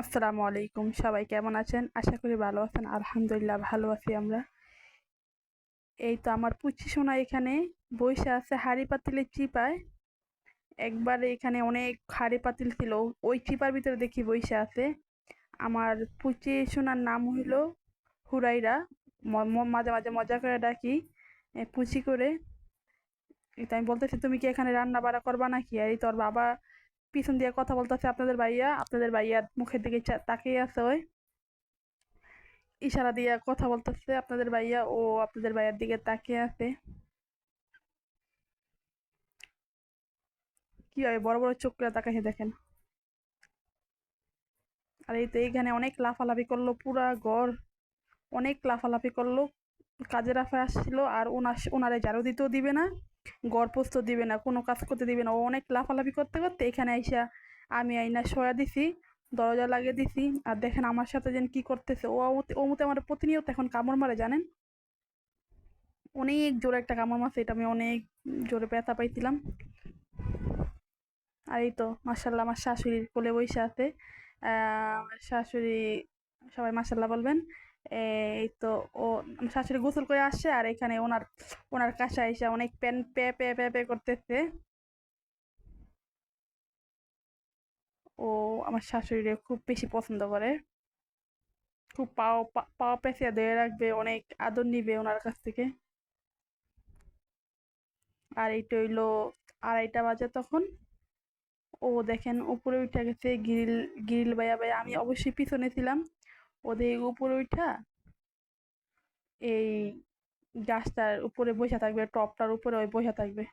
আসসালামু আলাইকুম। সবাই কেমন আছেন? আশা করি ভালো আছেন। আলহামদুলিল্লাহ ভালো আছি আমরা। এই তো আমার পুচি সোনা এখানে বসে আছে হাড়ি পাতিলের চিপায়। একবার এখানে অনেক হাড়ি পাতিল ছিল। ওই চিপার ভিতরে দেখি বসে আছে। আমার পুচি সোনার নাম হইল হুরাইরা। মাঝে মাঝে মজা করে ডাকি পুচি করে। আমি বলতেছি, তুমি কি এখানে রান্না বাড়া করবা নাকি? আর এই তোর বাবা পিছন দিয়ে কথা বলতেছে আপনাদের ভাইয়া, আপনাদের ভাইয়ার মুখের দিকে তাকিয়ে আছে ওই। ইশারা দিয়ে কথা বলতেছে আপনাদের ভাইয়া, ও আপনাদের ভাইয়ার দিকে তাকিয়ে আছে। কি কীভাবে বড় বড় চোখ করে তাকাইছে দেখেন। আর এই তো এইখানে অনেক লাফালাফি করল পুরা ঘর, অনেক লাফালাফি করল। কাজের আফায় আসছিল আর ওনার ওনারে ঝাড়ু দিতেও দিবে না। ঘর পোস্ত দিবে না, কোনো কাজ করতে দিবে না। ও অনেক লাফালাফি করতে করতে এখানে আইসা আমি আইনা সয়া দিছি, দরজা লাগিয়ে দিছি। আর দেখেন আমার সাথে যেন কি করতেছে। ও ও মতে আমার প্রতিনিয়ত এখন কামড় মারে, জানেন? অনেক জোরে একটা কামড় মারছে, এটা আমি অনেক জোরে ব্যথা পাইছিলাম। আর এই তো মার্শাল্লাহ আমার শাশুড়ির কোলে বসে আছে। শাশুড়ি, সবাই মার্শাল্লাহ বলবেন। এই তো ও শাশুড়ি গোসল করে আসছে আর এখানে ওনার ওনার কাছে এসে অনেক pan pay pay pay pay করতেছে। ও আমার শাশুড়িরে খুব বেশি পছন্দ করে। খুব পাও পাও পেঁচিয়ে ধরে রাখবে, অনেক আদর নিবে ওনার কাছ থেকে। আর এইটা হইল আড়াইটা বাজে তখন। ও দেখেন উপরে উঠে গেছে, গ্রিল গ্রিল বাইয়া বাইয়া, আমি অবশ্যই পিছনে ছিলাম। ওদের উপরে উঠা, এই গাছটার উপরে বসে থাকবে, টপটার উপরে ওই বসে থাকবে।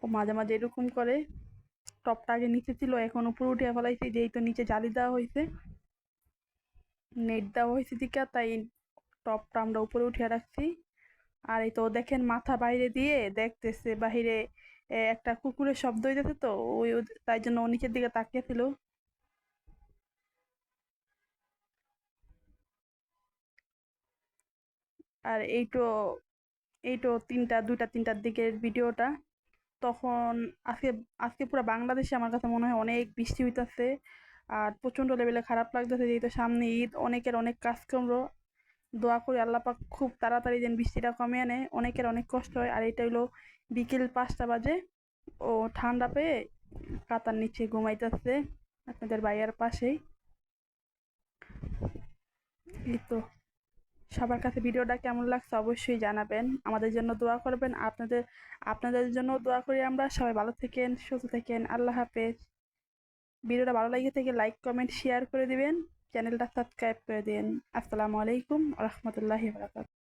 ও মাঝে মাঝে এরকম করে, টপটা আগে নিচে ছিল, এখন উপরে উঠে ফেলাইছি, যেই তো নিচে জালি দেওয়া হয়েছে নেট দেওয়া হয়েছে দিকে, তাই টপটা আমরা উপরে উঠিয়ে রাখছি। আর এই তো দেখেন মাথা বাইরে দিয়ে দেখতেছে, বাহিরে একটা কুকুরের শব্দ হইতেছে তো, ওই তাই জন্য ও নিচের দিকে তাকিয়েছিল আর এইটো এইটো তিনটা, দুইটা, তিনটার দিকের ভিডিওটা। তখন আজকে আজকে পুরো বাংলাদেশে আমার কাছে মনে হয় অনেক বৃষ্টি হইতেছে আর প্রচণ্ড লেভেলে খারাপ লাগতেছে যেহেতু সামনে ঈদ, অনেকের অনেক কাজকর্ম। দোয়া করি আল্লাহ পাক খুব তাড়াতাড়ি যেন বৃষ্টিটা কমে আনে। অনেকের অনেক কষ্ট হয় আর এটা হইল বিকেল পাঁচটা বাজে ও ঠান্ডা পেয়ে কাতার নিচে ঘুমাইতেছে আপনাদের বাইয়ার পাশেই। এই তো। সবার কাছে ভিডিওটা কেমন লাগছে অবশ্যই জানাবেন। আমাদের জন্য দোয়া করবেন। আপনাদের আপনাদের জন্য দোয়া করি আমরা। সবাই ভালো থাকেন, সুস্থ থাকেন। আল্লাহ হাফেজ। ভিডিওটা ভালো লাগে থেকে লাইক, কমেন্ট, শেয়ার করে দিবেন। চ্যানেলটা সাবস্ক্রাইব করে দিন। আসসালামু আলাইকুম রহমতুল্লাহি বারাকাতুহু।